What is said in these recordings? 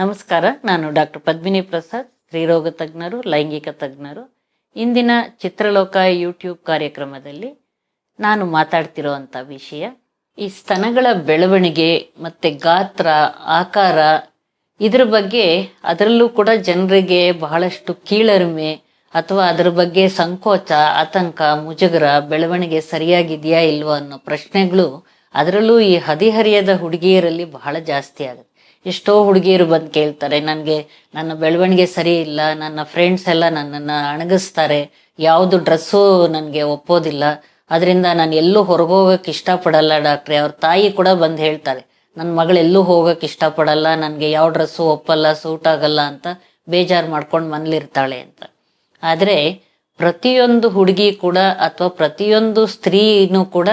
ನಮಸ್ಕಾರ, ನಾನು ಡಾಕ್ಟರ್ ಪದ್ಮಿನಿ ಪ್ರಸಾದ್, ಸ್ತ್ರೀರೋಗ ತಜ್ಞರು, ಲೈಂಗಿಕ ತಜ್ಞರು. ಇಂದಿನ ಚಿತ್ರಲೋಕ ಯೂಟ್ಯೂಬ್ ಕಾರ್ಯಕ್ರಮದಲ್ಲಿ ನಾನು ಮಾತಾಡ್ತಿರೋವಂಥ ವಿಷಯ, ಈ ಸ್ತನಗಳ ಬೆಳವಣಿಗೆ ಮತ್ತು ಗಾತ್ರ, ಆಕಾರ, ಇದ್ರ ಬಗ್ಗೆ ಅದರಲ್ಲೂ ಕೂಡ ಜನರಿಗೆ ಬಹಳಷ್ಟು ಕೀಳರಿಮೆ ಅಥವಾ ಅದರ ಬಗ್ಗೆ ಸಂಕೋಚ, ಆತಂಕ, ಮುಜುಗರ, ಬೆಳವಣಿಗೆ ಸರಿಯಾಗಿದೆಯಾ ಇಲ್ವಾ ಅನ್ನೋ ಪ್ರಶ್ನೆಗಳು ಅದರಲ್ಲೂ ಈ ಹದಿಹರಿಯದ ಹುಡುಗಿಯರಲ್ಲಿ ಬಹಳ ಜಾಸ್ತಿ ಆಗುತ್ತೆ. ಎಷ್ಟೋ ಹುಡುಗಿಯರು ಬಂದು ಕೇಳ್ತಾರೆ, ನನಗೆ, ನನ್ನ ಬೆಳವಣಿಗೆ ಸರಿ ಇಲ್ಲ, ನನ್ನ ಫ್ರೆಂಡ್ಸ್ ಎಲ್ಲ ನನ್ನನ್ನು ಅಣಗಿಸ್ತಾರೆ, ಯಾವುದು ಡ್ರೆಸ್ಸು ನನಗೆ ಒಪ್ಪೋದಿಲ್ಲ ಅದರಿಂದ ನಾನು ಎಲ್ಲೂ ಹೊರಗೋಗಕ್ಕೆ ಇಷ್ಟಪಡಲ್ಲ ಡಾಕ್ಟ್ರೆ. ಅವ್ರ ತಾಯಿ ಕೂಡ ಬಂದು ಹೇಳ್ತಾರೆ ನನ್ನ ಮಗಳು ಎಲ್ಲೂ ಹೋಗಕ್ಕೆ ಇಷ್ಟಪಡಲ್ಲ, ನನಗೆ ಯಾವ ಡ್ರೆಸ್ಸು ಒಪ್ಪಲ್ಲ, ಸೂಟ್ ಆಗಲ್ಲ ಅಂತ ಬೇಜಾರು ಮಾಡ್ಕೊಂಡು ಮನೇಲಿರ್ತಾಳೆ ಅಂತ. ಆದರೆ ಪ್ರತಿಯೊಂದು ಹುಡುಗಿ ಕೂಡ ಅಥವಾ ಪ್ರತಿಯೊಂದು ಸ್ತ್ರೀನೂ ಕೂಡ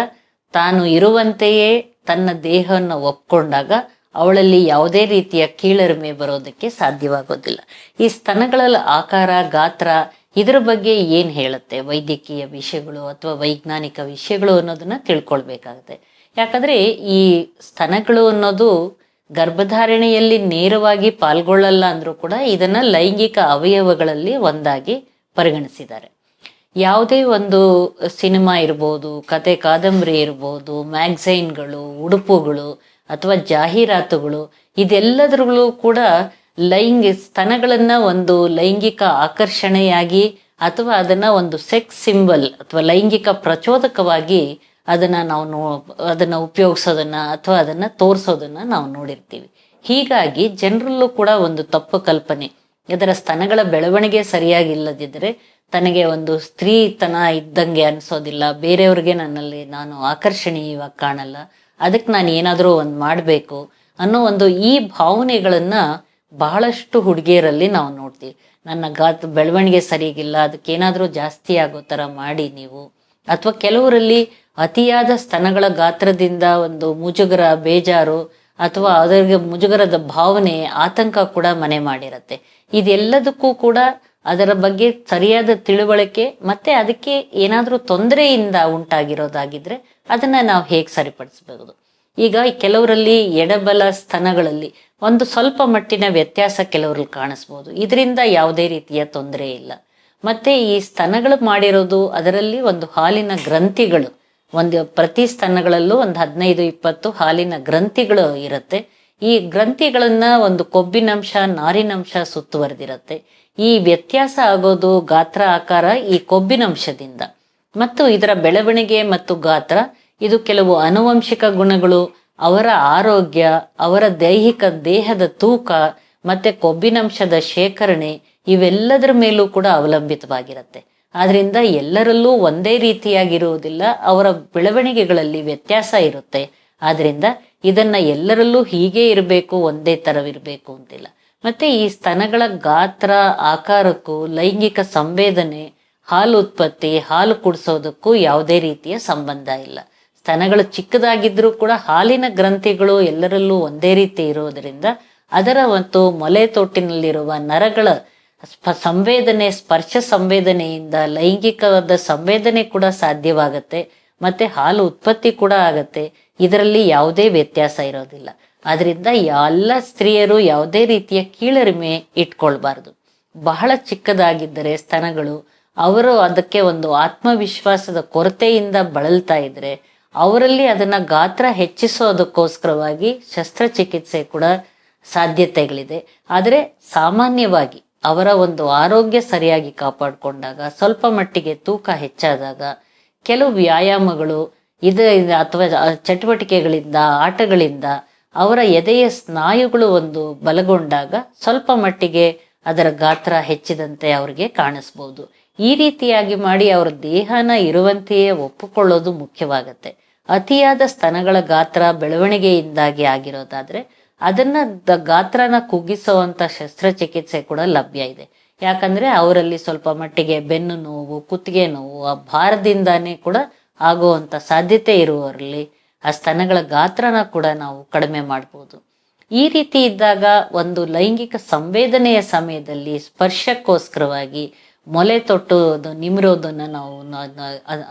ತಾನು ಇರುವಂತೆಯೇ ತನ್ನ ದೇಹವನ್ನು ಒಪ್ಕೊಂಡಾಗ ಅವಳಲ್ಲಿ ಯಾವುದೇ ರೀತಿಯ ಕೀಳರಿಮೆ ಬರೋದಕ್ಕೆ ಸಾಧ್ಯವಾಗೋದಿಲ್ಲ. ಈ ಸ್ತನಗಳ ಆಕಾರ, ಗಾತ್ರ, ಇದರ ಬಗ್ಗೆ ಏನು ಹೇಳುತ್ತೆ? ವೈದ್ಯಕೀಯ ವಿಷಯಗಳು ಅಥವಾ ವೈಜ್ಞಾನಿಕ ವಿಷಯಗಳು ಅನ್ನೋದನ್ನ ತಿಳ್ಕೊಳ್ಬೇಕಾಗುತ್ತೆ. ಯಾಕಂದ್ರೆ ಈ ಸ್ತನಗಳು ಅನ್ನೋದು ಗರ್ಭಧಾರಣೆಯಲ್ಲಿ ನೇರವಾಗಿ ಪಾಲ್ಗೊಳ್ಳಲ್ಲ ಅಂದರೂ ಕೂಡ ಇದನ್ನ ಲೈಂಗಿಕ ಅವಯವಗಳಲ್ಲಿ ಒಂದಾಗಿ ಪರಿಗಣಿಸಿದ್ದಾರೆ. ಯಾವುದೇ ಒಂದು ಸಿನಿಮಾ ಇರ್ಬೋದು, ಕತೆ ಕಾದಂಬರಿ ಇರ್ಬೋದು, ಮ್ಯಾಗ್ಝೈನ್ಗಳು, ಉಡುಪುಗಳು ಅಥವಾ ಜಾಹೀರಾತುಗಳು, ಇದೆಲ್ಲದರಲ್ಲೂ ಕೂಡ ಲೈಂಗಿ, ಸ್ತನಗಳನ್ನ ಒಂದು ಲೈಂಗಿಕ ಆಕರ್ಷಣೆಯಾಗಿ ಅಥವಾ ಅದನ್ನ ಒಂದು ಸೆಕ್ಸ್ ಸಿಂಬಲ್ ಅಥವಾ ಲೈಂಗಿಕ ಪ್ರಚೋದಕವಾಗಿ ಅದನ್ನ ನಾವು ನೋ, ಅದನ್ನ ಉಪಯೋಗಿಸೋದನ್ನ ಅಥವಾ ಅದನ್ನ ತೋರಿಸೋದನ್ನ ನಾವು ನೋಡಿರ್ತೀವಿ. ಹೀಗಾಗಿ ಜನರಲ್ಲೂ ಕೂಡ ಒಂದು ತಪ್ಪು ಕಲ್ಪನೆ. ಇದರ ಸ್ತನಗಳ ಬೆಳವಣಿಗೆ ಸರಿಯಾಗಿಲ್ಲದಿದ್ದರೆ ತನಗೆ ಒಂದು ಸ್ತ್ರೀತನ ಇದ್ದಂಗೆ ಅನ್ಸೋದಿಲ್ಲ. ಬೇರೆಯವ್ರಿಗೆ ನನ್ನಲ್ಲಿ ನಾನು ಆಕರ್ಷಣೀಯವಾಗಿ ಕಾಣಲ್ಲ. ಅದಕ್ಕೆ ನಾನು ಏನಾದರೂ ಒಂದು ಮಾಡಬೇಕು ಅನ್ನೋ ಒಂದು ಈ ಭಾವನೆಗಳನ್ನ ಬಹಳಷ್ಟು ಹುಡುಗಿಯರಲ್ಲಿ ನಾವು ನೋಡ್ತೀವಿ. ನನ್ನ ಗಾತ್ ಬೆಳವಣಿಗೆ ಸರಿಗಿಲ್ಲ ಅದಕ್ಕೇನಾದರೂ ಜಾಸ್ತಿ ಆಗೋ ಥರ ಮಾಡಿ ನೀವು. ಅಥವಾ ಕೆಲವರಲ್ಲಿ ಅತಿಯಾದ ಸ್ತನಗಳ ಗಾತ್ರದಿಂದ ಒಂದು ಮುಜುಗರ, ಬೇಜಾರು ಅಥವಾ ಅದರಿಗೆ ಮುಜುಗರದ ಭಾವನೆ, ಆತಂಕ ಕೂಡ ಮನೆ ಮಾಡಿರತ್ತೆ. ಇದೆಲ್ಲದಕ್ಕೂ ಕೂಡ ಅದರ ಬಗ್ಗೆ ಸರಿಯಾದ ತಿಳುವಳಿಕೆ ಮತ್ತೆ ಅದಕ್ಕೆ ಏನಾದರೂ ತೊಂದರೆಯಿಂದ ಉಂಟಾಗಿರೋದಾಗಿದ್ರೆ ಅದನ್ನ ನಾವು ಹೇಗೆ ಸರಿಪಡಿಸಬಹುದು? ಈಗ ಕೆಲವರಲ್ಲಿ ಎಡಬಲ ಸ್ತನಗಳಲ್ಲಿ ಒಂದು ಸ್ವಲ್ಪ ಮಟ್ಟಿನ ವ್ಯತ್ಯಾಸ ಕೆಲವರಲ್ಲಿ ಕಾಣಿಸ್ಬೋದು ಇದರಿಂದ ಯಾವುದೇ ರೀತಿಯ ತೊಂದರೆ ಇಲ್ಲ. ಮತ್ತೆ ಈ ಸ್ತನಗಳು ಮಾಡಿರೋದು ಅದರಲ್ಲಿ ಒಂದು ಹಾಲಿನ ಗ್ರಂಥಿಗಳು, ಒಂದು ಪ್ರತಿ ಸ್ತನಗಳಲ್ಲೂ ಒಂದು ಹದಿನೈದು, ಇಪ್ಪತ್ತು ಹಾಲಿನ ಗ್ರಂಥಿಗಳು ಇರುತ್ತೆ. ಈ ಗ್ರಂಥಿಗಳನ್ನ ಒಂದು ಕೊಬ್ಬಿನಂಶ, ನಾರಿನಂಶ ಸುತ್ತುವರೆದಿರುತ್ತೆ. ಈ ವ್ಯತ್ಯಾಸ ಆಗೋದು ಗಾತ್ರ ಆಕಾರ ಈ ಕೊಬ್ಬಿನಂಶದಿಂದ. ಮತ್ತು ಇದರ ಬೆಳವಣಿಗೆ ಮತ್ತು ಗಾತ್ರ, ಇದು ಕೆಲವು ಅನುವಂಶಿಕ ಗುಣಗಳು, ಅವರ ಆರೋಗ್ಯ, ಅವರ ದೈಹಿಕ ದೇಹದ ತೂಕ, ಮತ್ತೆ ಕೊಬ್ಬಿನಂಶದ ಶೇಖರಣೆ, ಇವೆಲ್ಲದರ ಮೇಲೂ ಕೂಡ ಅವಲಂಬಿತವಾಗಿರುತ್ತೆ. ಆದ್ರಿಂದ ಎಲ್ಲರಲ್ಲೂ ಒಂದೇ ರೀತಿಯಾಗಿರುವುದಿಲ್ಲ, ಅವರ ಬೆಳವಣಿಗೆಗಳಲ್ಲಿ ವ್ಯತ್ಯಾಸ ಇರುತ್ತೆ. ಆದ್ರಿಂದ ಇದನ್ನ ಎಲ್ಲರಲ್ಲೂ ಹೀಗೆ ಇರಬೇಕು, ಒಂದೇ ತರವಿರಬೇಕು ಅಂತಿಲ್ಲ. ಮತ್ತೆ ಈ ಸ್ತನಗಳ ಗಾತ್ರ, ಆಕಾರಕ್ಕೂ ಲೈಂಗಿಕ ಸಂವೇದನೆ ಹಾಲು ಉತ್ಪತ್ತಿ, ಹಾಲು ಕುಡಿಸೋದಕ್ಕೂ ಯಾವುದೇ ರೀತಿಯ ಸಂಬಂಧ ಇಲ್ಲ. ಸ್ತನಗಳು ಚಿಕ್ಕದಾಗಿದ್ರೂ ಕೂಡ ಹಾಲಿನ ಗ್ರಂಥಿಗಳು ಎಲ್ಲರಲ್ಲೂ ಒಂದೇ ರೀತಿ ಇರೋದರಿಂದ ಅದರ ಮತ್ತು ಮೊಲೆ ತೊಟ್ಟಿನಲ್ಲಿರುವ ನರಗಳ ಸ್ಪ ಸಂವೇದನೆ, ಸ್ಪರ್ಶ ಸಂವೇದನೆಯಿಂದ ಲೈಂಗಿಕವಾದ ಸಂವೇದನೆ ಕೂಡ ಸಾಧ್ಯವಾಗತ್ತೆ, ಮತ್ತೆ ಹಾಲು ಉತ್ಪತ್ತಿ ಕೂಡ ಆಗತ್ತೆ. ಇದರಲ್ಲಿ ಯಾವುದೇ ವ್ಯತ್ಯಾಸ ಇರೋದಿಲ್ಲ. ಆದ್ರಿಂದ ಎಲ್ಲ ಸ್ತ್ರೀಯರು ಯಾವುದೇ ರೀತಿಯ ಕೀಳರಿಮೆ ಇಟ್ಕೊಳ್ಬಾರ್ದು. ಬಹಳ ಚಿಕ್ಕದಾಗಿದ್ದರೆ ಸ್ತನಗಳು ಅವರು ಅದಕ್ಕೆ ಒಂದು ಆತ್ಮವಿಶ್ವಾಸದ ಕೊರತೆಯಿಂದ ಬಳಲ್ತಾ ಇದ್ರೆ ಅವರಲ್ಲಿ ಅದನ್ನ ಗಾತ್ರ ಹೆಚ್ಚಿಸೋದಕ್ಕೋಸ್ಕರವಾಗಿ ಶಸ್ತ್ರಚಿಕಿತ್ಸೆ ಕೂಡ ಸಾಧ್ಯತೆಗಳಿದೆ. ಆದರೆ ಸಾಮಾನ್ಯವಾಗಿ ಅವರ ಒಂದು ಆರೋಗ್ಯ ಸರಿಯಾಗಿ ಕಾಪಾಡಿಕೊಂಡಾಗ, ಸ್ವಲ್ಪ ಮಟ್ಟಿಗೆ ತೂಕ ಹೆಚ್ಚಾದಾಗ, ಕೆಲವು ವ್ಯಾಯಾಮಗಳು ಇದ, ಅಥವಾ ಚಟುವಟಿಕೆಗಳಿಂದ, ಆಟಗಳಿಂದ ಅವರ ಎದೆಯ ಸ್ನಾಯುಗಳು ಒಂದು ಬಲಗೊಂಡಾಗ ಸ್ವಲ್ಪ ಮಟ್ಟಿಗೆ ಅದರ ಗಾತ್ರ ಹೆಚ್ಚಿದಂತೆ ಅವರಿಗೆ ಕಾಣಿಸ್ಬೋದು. ಈ ರೀತಿಯಾಗಿ ಮಾಡಿ ಅವರ ದೇಹನ ಇರುವಂತೆಯೇ ಒಪ್ಪಿಕೊಳ್ಳೋದು ಮುಖ್ಯವಾಗತ್ತೆ. ಅತಿಯಾದ ಸ್ತನಗಳ ಗಾತ್ರ ಬೆಳವಣಿಗೆಯಿಂದಾಗಿ ಆಗಿರೋದಾದ್ರೆ ಅದನ್ನ ಗಾತ್ರನ ಕುಗ್ಗಿಸುವಂತ ಶಸ್ತ್ರಚಿಕಿತ್ಸೆ ಕೂಡ ಲಭ್ಯ ಇದೆ. ಯಾಕಂದ್ರೆ ಅವರಲ್ಲಿ ಸ್ವಲ್ಪ ಮಟ್ಟಿಗೆ ಬೆನ್ನು ನೋವು, ಕುತ್ತಿಗೆ ನೋವು, ಆ ಭಾರದಿಂದಾನೇ ಕೂಡ ಆಗುವಂತ ಸಾಧ್ಯತೆ ಇರುವವರಲ್ಲಿ ಆ ಸ್ತನಗಳ ಗಾತ್ರನ ಕೂಡ ನಾವು ಕಡಿಮೆ ಮಾಡ್ಬೋದು. ಈ ರೀತಿ ಇದ್ದಾಗ ಒಂದು ಲೈಂಗಿಕ ಸಂವೇದನೆಯ ಸಮಯದಲ್ಲಿ ಸ್ಪರ್ಶಕ್ಕೋಸ್ಕರವಾಗಿ ಮೊಲೆ ತೊಟ್ಟೋದು, ನಿಮ್ರೋದನ್ನ ನಾವು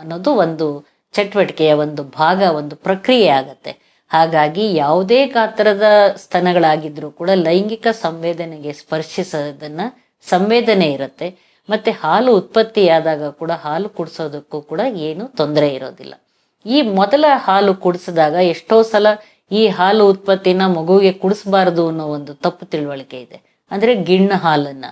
ಅನ್ನೋದು ಒಂದು ಚಟುವಟಿಕೆಯ ಒಂದು ಭಾಗ, ಒಂದು ಪ್ರಕ್ರಿಯೆ ಆಗತ್ತೆ. ಹಾಗಾಗಿ ಯಾವುದೇ ಗಾತ್ರದ ಸ್ತನಗಳಾಗಿದ್ರೂ ಕೂಡ ಲೈಂಗಿಕ ಸಂವೇದನೆಗೆ ಸ್ಪರ್ಶಿಸೋದನ್ನ ಸಂವೇದನೆ ಇರುತ್ತೆ. ಮತ್ತೆ ಹಾಲು ಉತ್ಪತ್ತಿಯಾದಾಗ ಕೂಡ ಹಾಲು ಕುಡಿಸೋದಕ್ಕೂ ಕೂಡ ಏನು ತೊಂದರೆ ಇರೋದಿಲ್ಲ. ಈ ಮೊದಲ ಹಾಲು ಕುಡಿಸಿದಾಗ ಎಷ್ಟೋ ಸಲ ಈ ಹಾಲು ಉತ್ಪತ್ತಿನ ಮಗುವಿಗೆ ಕುಡಿಸಬಾರದು ಅನ್ನೋ ಒಂದು ತಪ್ಪು ತಿಳುವಳಿಕೆ ಇದೆ. ಅಂದ್ರೆ ಗಿಣ್ಣ ಹಾಲನ್ನ.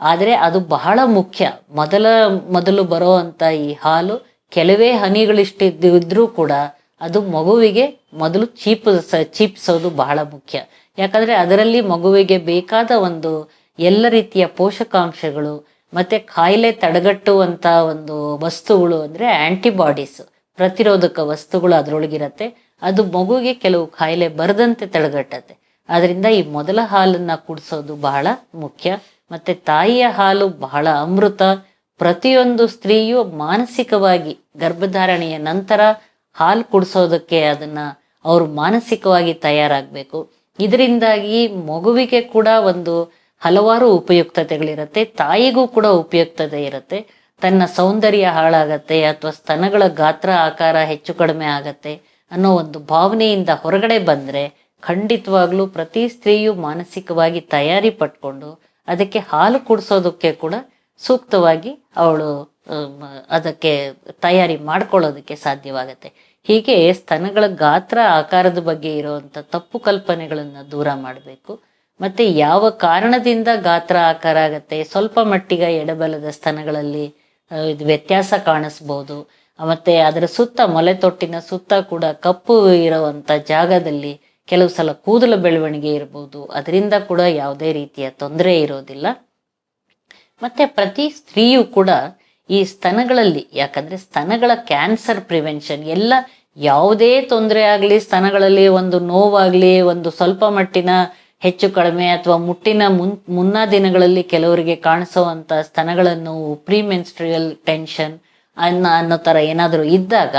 ಆದ್ರೆ ಅದು ಬಹಳ ಮುಖ್ಯ. ಮೊದಲ, ಮೊದಲು ಬರೋ ಅಂತ ಈ ಹಾಲು ಕೆಲವೇ ಹನಿಗಳಿಷ್ಟಿದ್ದರೂ ಕೂಡ ಅದು ಮಗುವಿಗೆ ಮೊದಲು ಚೀಪ, ಚೀಪಿಸೋದು ಬಹಳ ಮುಖ್ಯ. ಯಾಕಂದ್ರೆ ಅದರಲ್ಲಿ ಮಗುವಿಗೆ ಬೇಕಾದ ಒಂದು ಎಲ್ಲ ರೀತಿಯ ಪೋಷಕಾಂಶಗಳು ಮತ್ತೆ ಕಾಯಿಲೆ ತಡೆಗಟ್ಟುವಂತ ಒಂದು ವಸ್ತುಗಳು ಅಂದ್ರೆ ಆಂಟಿಬಾಡೀಸ್ ಪ್ರತಿರೋಧಕ ವಸ್ತುಗಳು ಅದರೊಳಗಿರತ್ತೆ. ಅದು ಮಗುವಿಗೆ ಕೆಲವು ಕಾಯಿಲೆ ಬರದಂತೆ ತಡೆಗಟ್ಟತ್ತೆ. ಅದರಿಂದ ಈ ಮೊದಲ ಹಾಲನ್ನ ಕುಡಿಸೋದು ಬಹಳ ಮುಖ್ಯ. ಮತ್ತೆ ತಾಯಿಯ ಹಾಲು ಬಹಳ ಅಮೃತ. ಪ್ರತಿಯೊಂದು ಸ್ತ್ರೀಯು ಮಾನಸಿಕವಾಗಿ ಗರ್ಭಧಾರಣೆಯ ನಂತರ ಹಾಲು ಕುಡಿಸೋದಕ್ಕೆ ಅದನ್ನ ಅವರು ಮಾನಸಿಕವಾಗಿ ತಯಾರಾಗಬೇಕು. ಇದರಿಂದಾಗಿ ಮಗುವಿಗೆ ಕೂಡ ಒಂದು ಹಲವಾರು ಉಪಯುಕ್ತತೆಗಳಿರುತ್ತೆ, ತಾಯಿಗೂ ಕೂಡ ಉಪಯುಕ್ತತೆ ಇರುತ್ತೆ. ತನ್ನ ಸೌಂದರ್ಯ ಹಾಳಾಗತ್ತೆ ಅಥವಾ ಸ್ತನಗಳ ಗಾತ್ರ ಆಕಾರ ಹೆಚ್ಚು ಕಡಿಮೆ ಆಗತ್ತೆ ಅನ್ನೋ ಒಂದು ಭಾವನೆಯಿಂದ ಹೊರಗಡೆ ಬಂದ್ರೆ ಖಂಡಿತವಾಗ್ಲೂ ಪ್ರತಿ ಸ್ತ್ರೀಯು ಮಾನಸಿಕವಾಗಿ ತಯಾರಿ ಪಟ್ಕೊಂಡು ಅದಕ್ಕೆ ಹಾಲು ಕುಡಿಸೋದಕ್ಕೆ ಕೂಡ ಸೂಕ್ತವಾಗಿ ಅವಳು ಅದಕ್ಕೆ ತಯಾರಿ ಮಾಡ್ಕೊಳ್ಳೋದಕ್ಕೆ ಸಾಧ್ಯವಾಗತ್ತೆ. ಹೀಗೆ ಸ್ತನಗಳ ಗಾತ್ರ ಆಕಾರದ ಬಗ್ಗೆ ಇರುವಂತ ತಪ್ಪು ಕಲ್ಪನೆಗಳನ್ನು ದೂರ ಮಾಡಬೇಕು. ಮತ್ತೆ ಯಾವ ಕಾರಣದಿಂದ ಗಾತ್ರ ಆಕಾರ ಆಗತ್ತೆ, ಸ್ವಲ್ಪ ಮಟ್ಟಿಗೆ ಎಡಬಲದ ಸ್ತನಗಳಲ್ಲಿ ಇದು ವ್ಯತ್ಯಾಸ ಕಾಣಿಸ್ಬೋದು. ಮತ್ತು ಅದರ ಸುತ್ತ ಮೊಲೆ ತೊಟ್ಟಿನ ಸುತ್ತ ಕೂಡ ಕಪ್ಪು ಇರುವಂತ ಜಾಗದಲ್ಲಿ ಕೆಲವು ಸಲ ಕೂದಲ ಬೆಳವಣಿಗೆ ಇರಬಹುದು ಅದರಿಂದ ಕೂಡ ಯಾವುದೇ ರೀತಿಯ ತೊಂದರೆ ಇರೋದಿಲ್ಲ. ಮತ್ತೆ ಪ್ರತಿ ಸ್ತ್ರೀಯು ಕೂಡ ಈ ಸ್ತನಗಳಲ್ಲಿ, ಯಾಕಂದ್ರೆ ಸ್ತನಗಳ ಕ್ಯಾನ್ಸರ್ ಪ್ರಿವೆನ್ಷನ್, ಎಲ್ಲ ಯಾವುದೇ ತೊಂದರೆ ಆಗಲಿ, ಸ್ತನಗಳಲ್ಲಿ ಒಂದು ನೋವಾಗಲಿ, ಒಂದು ಸ್ವಲ್ಪ ಮಟ್ಟಿನ ಹೆಚ್ಚು ಕಡಿಮೆ ಅಥವಾ ಮುಟ್ಟಿನ ಮುನ್, ಮುನ್ನಾ ದಿನಗಳಲ್ಲಿ ಕೆಲವರಿಗೆ ಕಾಣಿಸುವಂತ ಸ್ತನಗಳನ್ನು ಪ್ರಿಮೆನ್ಸ್ಟ್ರಿಯಲ್ ಟೆನ್ಷನ್ ಅನ್ನ, ಅನ್ನೋ ಥರ ಏನಾದರೂ ಇದ್ದಾಗ,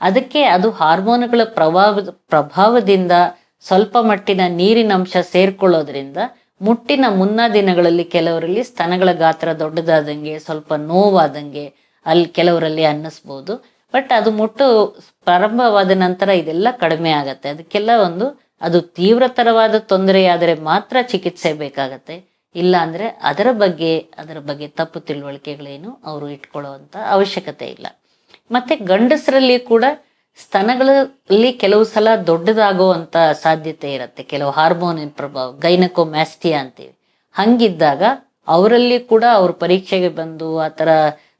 ಅದಕ್ಕೆ ಅದು ಹಾರ್ಮೋನುಗಳ ಪ್ರಭಾವ, ಪ್ರಭಾವದಿಂದ ಸ್ವಲ್ಪ ಮಟ್ಟಿನ ನೀರಿನ ಅಂಶ ಸೇರ್ಕೊಳ್ಳೋದ್ರಿಂದ ಮುಟ್ಟಿನ ಮುನ್ನ ದಿನಗಳಲ್ಲಿ ಕೆಲವರಲ್ಲಿ ಸ್ತನಗಳ ಗಾತ್ರ ದೊಡ್ಡದಾದಂಗೆ, ಸ್ವಲ್ಪ ನೋವಾದಂಗೆ ಅಲ್ಲಿ ಕೆಲವರಲ್ಲಿ ಅನ್ನಿಸ್ಬೋದು. ಬಟ್ ಅದು ಮುಟ್ಟು ಪ್ರಾರಂಭವಾದ ನಂತರ ಇದೆಲ್ಲ ಕಡಿಮೆ ಆಗತ್ತೆ. ಅದಕ್ಕೆಲ್ಲ ಒಂದು, ಅದು ತೀವ್ರತರವಾದ ತೊಂದರೆಯಾದರೆ ಮಾತ್ರ ಚಿಕಿತ್ಸೆ ಬೇಕಾಗತ್ತೆ. ಇಲ್ಲ ಅಂದ್ರೆ ಅದರ ಬಗ್ಗೆ ಅದರ ಬಗ್ಗೆ ತಪ್ಪು ತಿಳುವಳಿಕೆಗಳೇನು ಅವರು ಇಟ್ಕೊಳ್ಳುವಂತ ಅವಶ್ಯಕತೆ ಇಲ್ಲ. ಮತ್ತೆ ಗಂಡಸರಲ್ಲಿ ಕೂಡ ಸ್ತನಗಳಲ್ಲಿ ಕೆಲವು ಸಲ ದೊಡ್ಡದಾಗುವಂತ ಸಾಧ್ಯತೆ ಇರುತ್ತೆ. ಕೆಲವು ಹಾರ್ಮೋನಿನ ಪ್ರಭಾವ, ಗೈನಕೋಮ್ಯಾಸ್ಟಿಯಾ ಅಂತೀವಿ ಹಂಗಿದ್ದಾಗ ಅವರಲ್ಲಿ ಕೂಡ ಅವ್ರ ಪರೀಕ್ಷೆಗೆ ಬಂದು ಆ ಥರ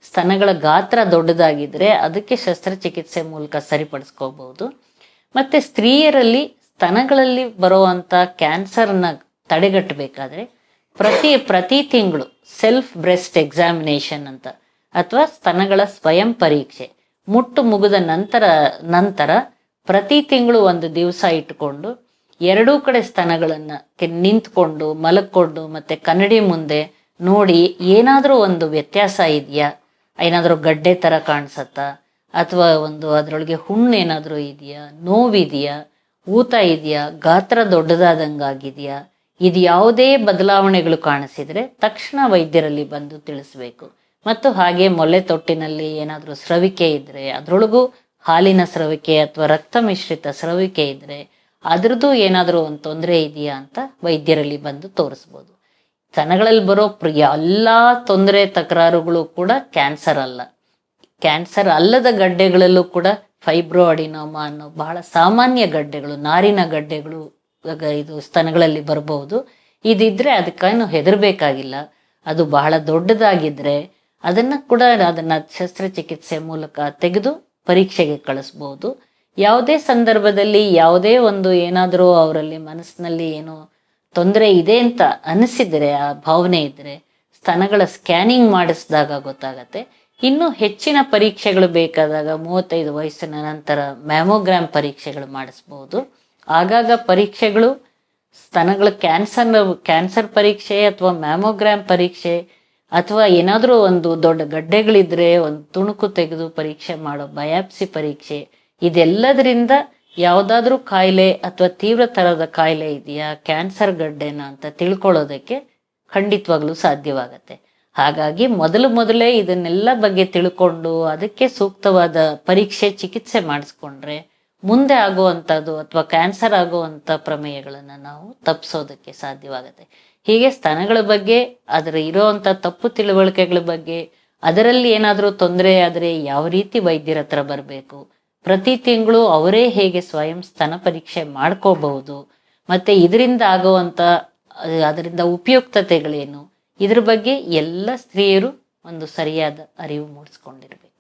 ಸ್ತನಗಳ ಗಾತ್ರ ದೊಡ್ಡದಾಗಿದ್ರೆ ಅದಕ್ಕೆ ಶಸ್ತ್ರಚಿಕಿತ್ಸೆ ಮೂಲಕ ಸರಿಪಡಿಸ್ಕೋಬಹುದು. ಮತ್ತೆ ಸ್ತ್ರೀಯರಲ್ಲಿ ಸ್ತನಗಳಲ್ಲಿ ಬರುವಂತ ಕ್ಯಾನ್ಸರ್ನ ತಡೆಗಟ್ಟಬೇಕಾದ್ರೆ ಪ್ರತಿ ಪ್ರತಿ ತಿಂಗಳು ಸೆಲ್ಫ್ ಬ್ರೆಸ್ಟ್ ಎಕ್ಸಾಮಿನೇಷನ್ ಅಂತ, ಅಥವಾ ಸ್ತನಗಳ ಸ್ವಯಂ ಪರೀಕ್ಷೆ. ಮುಟ್ಟು ಮುಗಿದ ನಂತರ ನಂತರ ಪ್ರತಿ ತಿಂಗಳು ಒಂದು ದಿವಸ ಇಟ್ಟುಕೊಂಡು ಎರಡೂ ಕಡೆ ಸ್ತನಗಳನ್ನು ನಿಂತ್ಕೊಂಡು ಮಲಕ್ಕೊಂಡು ಮತ್ತೆ ಕನ್ನಡಿ ಮುಂದೆ ನೋಡಿ ಏನಾದರೂ ಒಂದು ವ್ಯತ್ಯಾಸ ಇದೆಯಾ? ಏನಾದರೂ ಗಡ್ಡೆ ತರ ಕಾಣಿಸತ್ತಾ? ಅಥವಾ ಒಂದು ಅದರೊಳಗೆ ಹುಣ್ಣು ಏನಾದರೂ ಇದೆಯಾ? ನೋವಿದೆಯಾ? ಊತ ಇದೆಯಾ? ಗಾತ್ರ ದೊಡ್ಡದಾದಂಗಾಗಿದೆಯಾ? ಇದು ಯಾವುದೇ ಬದಲಾವಣೆಗಳು ಕಾಣಿಸಿದ್ರೆ ತಕ್ಷಣ ವೈದ್ಯರಲ್ಲಿ ಬಂದು ತಿಳಿಸ್ಬೇಕು. ಮತ್ತು ಹಾಗೆ ಮೊಲೆ ತೊಟ್ಟಿನಲ್ಲಿ ಏನಾದರೂ ಸ್ರವಿಕೆ ಇದ್ರೆ ಅದರೊಳಗೂ ಹಾಲಿನ ಸ್ರವಿಕೆ ಅಥವಾ ರಕ್ತ ಮಿಶ್ರಿತ ಸ್ರವಿಕೆ ಇದ್ರೆ ಅದ್ರದ್ದು ಏನಾದರೂ ಒಂದು ತೊಂದರೆ ಇದೆಯಾ ಅಂತ ವೈದ್ಯರಲ್ಲಿ ಬಂದು ತೋರಿಸ್ಬೋದು. ಸ್ತನಗಳಲ್ಲಿ ಬರೋ ಎಲ್ಲಾ ತೊಂದರೆ ತಕರಾರುಗಳು ಕೂಡ ಕ್ಯಾನ್ಸರ್ ಅಲ್ಲ. ಕ್ಯಾನ್ಸರ್ ಅಲ್ಲದ ಗಡ್ಡೆಗಳಲ್ಲೂ ಕೂಡ ಫೈಬ್ರೋ ಅನ್ನೋ ಬಹಳ ಸಾಮಾನ್ಯ ಗಡ್ಡೆಗಳು, ನಾರಿನ ಗಡ್ಡೆಗಳು ಇದು ಸ್ತನಗಳಲ್ಲಿ ಬರಬಹುದು. ಇದಿದ್ರೆ ಅದಕ್ಕೇನು ಹೆದರ್ಬೇಕಾಗಿಲ್ಲ. ಅದು ಬಹಳ ದೊಡ್ಡದಾಗಿದ್ರೆ ಅದನ್ನ ಕೂಡ ಅದನ್ನ ಶಸ್ತ್ರಚಿಕಿತ್ಸೆ ಮೂಲಕ ತೆಗೆದು ಪರೀಕ್ಷೆಗೆ ಕಳಿಸ್ಬೋದು. ಯಾವುದೇ ಸಂದರ್ಭದಲ್ಲಿ ಯಾವುದೇ ಒಂದು ಏನಾದರೂ ಅವರಲ್ಲಿ ಮನಸ್ಸಿನಲ್ಲಿ ಏನೋ ತೊಂದರೆ ಇದೆ ಅಂತ ಅನಿಸಿದರೆ, ಆ ಭಾವನೆ ಇದ್ದರೆ ಸ್ತನಗಳ ಸ್ಕ್ಯಾನಿಂಗ್ ಮಾಡಿಸಿದಾಗ ಗೊತ್ತಾಗತ್ತೆ. ಇನ್ನು ಹೆಚ್ಚಿನ ಪರೀಕ್ಷೆಗಳು ಬೇಕಾದಾಗ ಮೂವತ್ತೈದು ವಯಸ್ಸಿನ ನಂತರ ಮ್ಯಾಮೋಗ್ರಾಮ್ ಪರೀಕ್ಷೆಗಳು ಮಾಡಿಸ್ಬೋದು. ಆಗಾಗ ಪರೀಕ್ಷೆಗಳು ಸ್ತನಗಳ ಕ್ಯಾನ್ಸರ್ ಕ್ಯಾನ್ಸರ್ ಪರೀಕ್ಷೆ ಅಥವಾ ಮ್ಯಾಮೋಗ್ರಾಮ್ ಪರೀಕ್ಷೆ ಅಥವಾ ಏನಾದರೂ ಒಂದು ದೊಡ್ಡ ಗಡ್ಡೆಗಳಿದ್ರೆ ಒಂದು ತುಣುಕು ತೆಗೆದು ಪರೀಕ್ಷೆ ಮಾಡೋ ಬಯಾಪ್ಸಿ ಪರೀಕ್ಷೆ, ಇದೆಲ್ಲದರಿಂದ ಯಾವುದಾದ್ರೂ ಕಾಯಿಲೆ ಅಥವಾ ತೀವ್ರ ಥರದ ಕಾಯಿಲೆ ಇದೆಯಾ, ಕ್ಯಾನ್ಸರ್ ಗಡ್ಡೆನ ಅಂತ ತಿಳ್ಕೊಳ್ಳೋದಕ್ಕೆ ಖಂಡಿತವಾಗ್ಲೂ ಸಾಧ್ಯವಾಗತ್ತೆ. ಹಾಗಾಗಿ ಮೊದಲು ಮೊದಲೇ ಇದನ್ನೆಲ್ಲ ಬಗ್ಗೆ ತಿಳ್ಕೊಂಡು ಅದಕ್ಕೆ ಸೂಕ್ತವಾದ ಪರೀಕ್ಷೆ ಚಿಕಿತ್ಸೆ ಮಾಡಿಸ್ಕೊಂಡ್ರೆ ಮುಂದೆ ಆಗುವಂಥದ್ದು ಅಥವಾ ಕ್ಯಾನ್ಸರ್ ಆಗುವಂಥ ಪ್ರಮೇಯಗಳನ್ನು ನಾವು ತಪ್ಪಿಸೋದಕ್ಕೆ ಸಾಧ್ಯವಾಗುತ್ತೆ. ಹೀಗೆ ಸ್ತನಗಳ ಬಗ್ಗೆ ಅದರ ಇರೋವಂಥ ತಪ್ಪು ತಿಳುವಳಿಕೆಗಳ ಬಗ್ಗೆ, ಅದರಲ್ಲಿ ಏನಾದರೂ ತೊಂದರೆ ಆದರೆ ಯಾವ ರೀತಿ ವೈದ್ಯರ ಹತ್ರ ಬರಬೇಕು? ಪ್ರತಿ ತಿಂಗಳು ಅವರೇ ಹೇಗೆ ಸ್ವಯಂ ಸ್ತನ ಪರೀಕ್ಷೆ ಮಾಡ್ಕೋಬಹುದು? ಮತ್ತೆ ಇದರಿಂದ ಆಗುವಂಥ ಅದರಿಂದ ಉಪಯುಕ್ತತೆಗಳೇನು? ಇದ್ರ ಬಗ್ಗೆ ಎಲ್ಲ ಸ್ತ್ರೀಯರು ಒಂದು ಸರಿಯಾದ ಅರಿವು ಮೂಡಿಸ್ಕೊಂಡಿರ್ಬೇಕು.